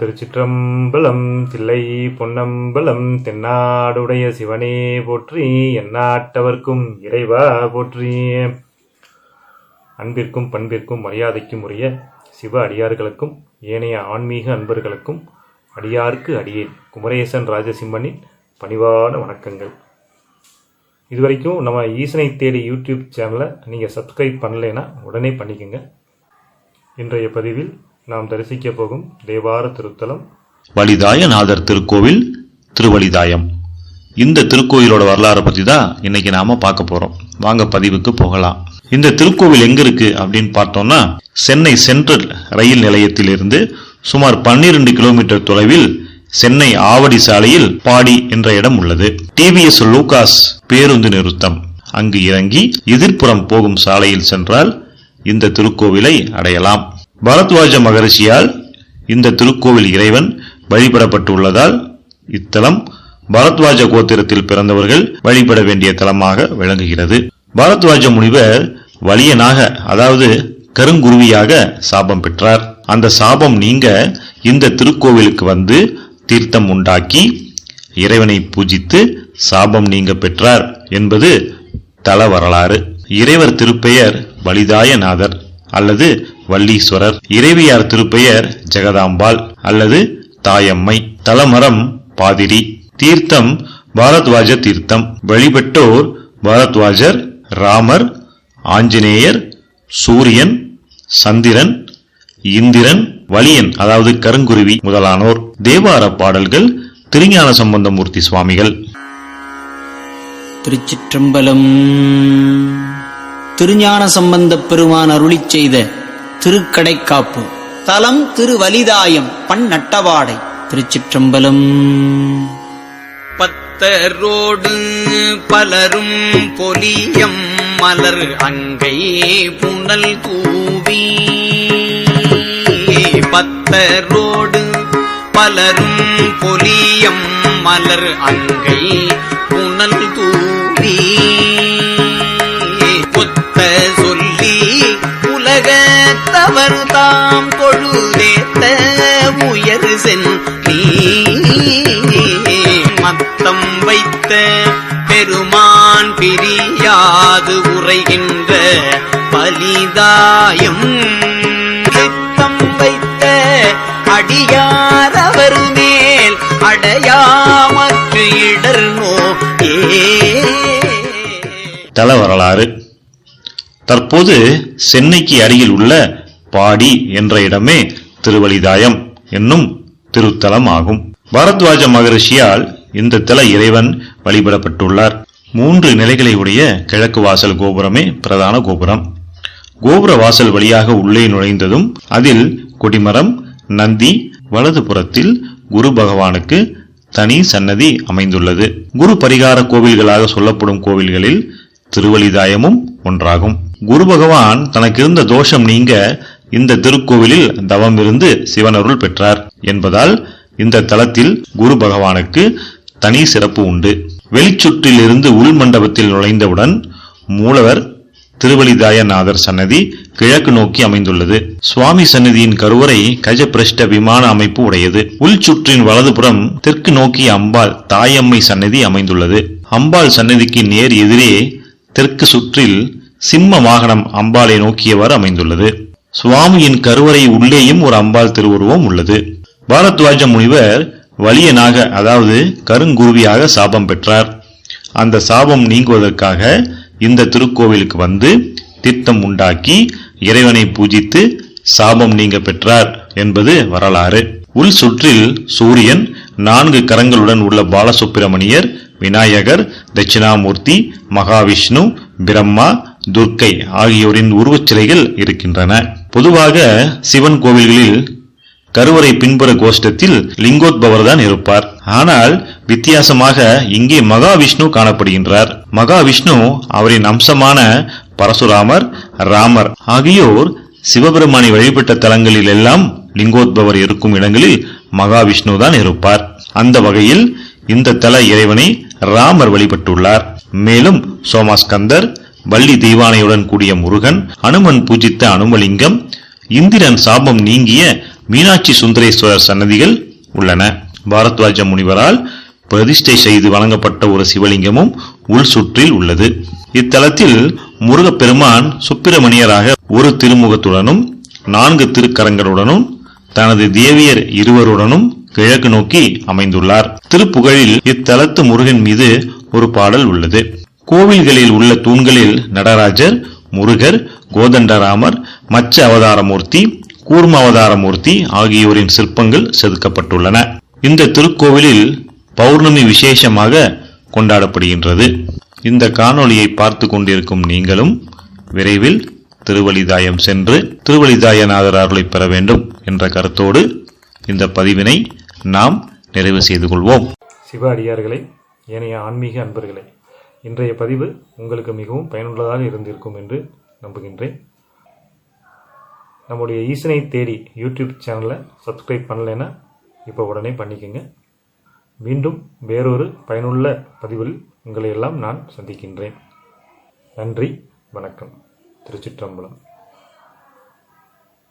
திருச்சிற்றம்பலம் தில்லை பொன்னம்பலம் தென்னாடுடைய சிவனே போற்றி எந்நாட்டவர்க்கும் இறைவா போற்றி. அன்பிற்கும் பண்பிற்கும் மரியாதைக்கும் உரிய சிவ அடியார்களுக்கும் ஏனைய ஆன்மீக அன்பர்களுக்கும் அடியார்க்கு அடியேன் குமரேசன் ராஜசிம்மனின் பணிவான வணக்கங்கள். இதுவரைக்கும் நம்ம ஈசனை தேடி யூடியூப் சேனலை நீங்கள் சப்ஸ்கிரைப் பண்ணலைன்னா உடனே பண்ணிக்கோங்க. இன்றைய பதிவில் நாம் தரிசிக்க போகும் தேவார திருத்தலம். வலிதாயநாதர் திருக்கோவில் திருவலிதாயம். இந்த திருக்கோயிலோட வரலாறை பத்தி தான் இன்னைக்கு நாம பார்க்க போறோம். வாங்க பதிவுக்கு போகலாம். இந்த திருக்கோவில் எங்க இருக்கு அப்படின்னு பார்த்தோம்னா சென்னை சென்ட்ரல் ரயில் நிலையத்திலிருந்து சுமார் 12 கிலோமீட்டர் தொலைவில் சென்னை ஆவடி சாலையில் பாடி என்ற இடம் உள்ளது. டிவிஎஸ் லூகாஸ் பேருந்து நிறுத்தம். அங்கு இறங்கி எதிர்ப்புறம் போகும் சாலையில் சென்றால் இந்த திருக்கோவிலை அடையலாம். பரத்வாஜ மகரிஷியால் இந்த திருக்கோவில் இறைவன் வழிபடப்பட்டுள்ளதால் இத்தலம் பரத்வாஜ கோத்திரத்தில் பிறந்தவர்கள் வழிபட வேண்டிய தலமாக விளங்குகிறது. பரத்வாஜ முனிவர் வலியனாக அதாவது கருங்குருவியாக சாபம் பெற்றார். அந்த சாபம் நீங்க இந்த திருக்கோவிலுக்கு வந்து தீர்த்தம் உண்டாக்கி இறைவனை பூஜித்து சாபம் நீங்க பெற்றார் என்பது தல வரலாறு. இறைவர் திருப்பெயர் வலிதாயநாதர் அல்லது வல்லீஸ்வரர் இறைவியார் திருப்பெயர் ஜெகதாம்பாள் அல்லது தாயம்மை. தலமரம் பாதிரி. தீர்த்தம் பாரத்வாஜ தீர்த்தம். வழிபட்டோர் பாரத்வாஜர் ராமர் ஆஞ்சநேயர் சூரியன் சந்திரன் இந்திரன் வலியன் அதாவது கருங்குருவி முதலானோர். தேவார பாடல்கள் திருஞான சம்பந்தமூர்த்தி சுவாமிகள். திருச்சிற்றம்பலம். திருஞான சம்பந்தப் பெருமான் அருளிச் செய்த திருக்கடைக்காப்பு. தலம் திருவலிதாயம் பண் நட்டவாடை திருச்சிற்றம்பலம். பத்தரோடு பலரும் பொலியம் மலர் அங்கை புனல் தூவி. பத்தரோடு பலரும் பொலியம் மலர் அங்கை புனல் தூவி. கொத்த சொல்லி உலகத்தவர் தாம் கொழுதேத்த உயர் சென்னி மத்தம் வைத்த பெருமான் பிரியாது உரைகின்ற பலிதாயம். சித்தம் வைத்த அடியாரவர் மேல் அடையாமற்று இடர் ஏ தல வரலாறு. தற்போது சென்னைக்கு அருகில் உள்ள பாடி என்ற இடமே திருவலிதாயம் என்னும் திருத்தலம் ஆகும் பாரத்வாஜ மகரிஷியால் இந்த தல இறைவன் வழிபடப்பட்டுள்ளார். மூன்று நிலைகளை உடைய கிழக்கு வாசல் கோபுரமே பிரதான கோபுரம். கோபுர வாசல் வழியாக உள்ளே நுழைந்ததும் அதில் கொடிமரம் நந்தி வலது புறத்தில் குரு பகவானுக்கு தனி சன்னதி அமைந்துள்ளது. குரு பரிகார கோவில்களாக சொல்லப்படும் கோவில்களில் திருவலிதாயமும் ஒன்றாகும். குரு பகவான் தனக்கு இருந்த தோஷம் நீங்க இந்த திருக்கோவிலில் தவம் இருந்து சிவனருள் பெற்றார் என்பதால் இந்த தலத்தில் குரு பகவானுக்கு தனி சிறப்பு உண்டு. வெளிச்சுற்றில் இருந்து உள் மண்டபத்தில் நுழைந்தவுடன் மூலவர் திருவலிதாயநாதர் சன்னதி கிழக்கு நோக்கி அமைந்துள்ளது. சுவாமி சன்னதியின் கருவறை கஜபிரஷ்ட விமான அமைப்பு உடையது. உள்சுற்றின் வலதுபுறம் தெற்கு நோக்கிய அம்பாள் தாயம்மை சன்னதி அமைந்துள்ளது. அம்பாள் சன்னதிக்கு நேர் எதிரே தெற்கு சுற்றில் சிம்ம வாகனம் அம்பாளை நோக்கியவாறு அமைந்துள்ளது. சுவாமியின் கருவறை உள்ளேயும் ஒரு அம்பாள் திருவுருவம் உள்ளது. பாரத்வாஜ முனிவர் வலியனாக அதாவது கருங்குருவியாக சாபம் பெற்றார். அந்த சாபம் நீங்குவதற்காக இந்த திருக்கோவிலுக்கு வந்து தீர்த்தம் உண்டாக்கி இறைவனை பூஜித்து சாபம் நீங்க பெற்றார் என்பது வரலாறு. உள் சுற்றில் சூரியன் நான்கு கரங்களுடன் உள்ள பாலசுப்பிரமணியர் விநாயகர் தட்சிணாமூர்த்தி மகாவிஷ்ணு பிரம்மா துர்க்கை ஆகியோரின் உருவச் சிலைகள் இருக்கின்றன. பொதுவாக சிவன் கோவில்களில் கருவறை பின்புற கோஷ்டத்தில் லிங்கோத்பவர் தான் இருப்பார். ஆனால் வித்தியாசமாக இங்கே மகாவிஷ்ணு காணப்படுகின்றார். மகாவிஷ்ணு அவரின் அம்சமான பரசுராமர் ராமர் ஆகியோர் சிவபெருமானை வழிபட்ட தலங்களில் எல்லாம் லிங்கோத்பவர் இருக்கும் இடங்களில் மகாவிஷ்ணு தான் இருப்பார். அந்த வகையில் இந்த தல இறைவனை ராமர் வழிபட்டுள்ளார். மேலும் சோமாஸ்கந்தர் வள்ளி தெய்வானையுடன் கூடிய முருகன் அனுமன் பூஜித்த அனுமலிங்கம் இந்திரன் சாபம் நீங்கிய மீனாட்சி சுந்தரேஸ்வரர் சன்னதிகள் உள்ளன. பாரத்வாஜ முனிவரால் பிரதிஷ்டை செய்து வழங்கப்பட்ட ஒரு சிவலிங்கமும் உள் சுற்றில் உள்ளது. இத்தலத்தில் முருகப்பெருமான் சுப்பிரமணியராக ஒரு திருமுகத்துடனும் நான்கு திருக்கரங்களுடனும் தனது தேவியர் இருவருடனும் கிழக்கு நோக்கி அமைந்துள்ளார். திருப்புகழில் இத்தலத்து முருகன் மீது ஒரு பாடல் உள்ளது. கோவில்களில் உள்ள தூண்களில் நடராஜர் முருகர் கோதண்டராமர் மச்ச அவதாரமூர்த்தி கூர்ம அவதாரமூர்த்தி ஆகியோரின் சிற்பங்கள் செதுக்கப்பட்டுள்ளன. இந்த திருக்கோவிலில் பௌர்ணமி விசேஷமாக கொண்டாடப்படுகின்றது. இந்த காணொளியை பார்த்து கொண்டிருக்கும் நீங்களும் விரைவில் திருவழிதாயம் சென்று திருவழிதாயநாதர் அருளை பெற வேண்டும் என்ற கருத்தோடு இந்த பதிவினை நாம் நிறைவு செய்து கொள்வோம். சிவ அடியார்களே ஏனைய ஆன்மீக அன்பர்களே இன்றைய பதிவு உங்களுக்கு மிகவும் பயனுள்ளதாக இருந்திருக்கும் என்று நம்புகின்றேன். நம்முடைய ஈசனை தேடி யூடியூப் சேனலை சப்ஸ்கிரைப் பண்ணலைன்னா இப்போ உடனே பண்ணிக்கோங்க. மீண்டும் வேறொரு பயனுள்ள பதிவில் உங்களை எல்லாம் நான் சந்திக்கின்றேன். நன்றி வணக்கம். திருச்சிற்றம்பலம்.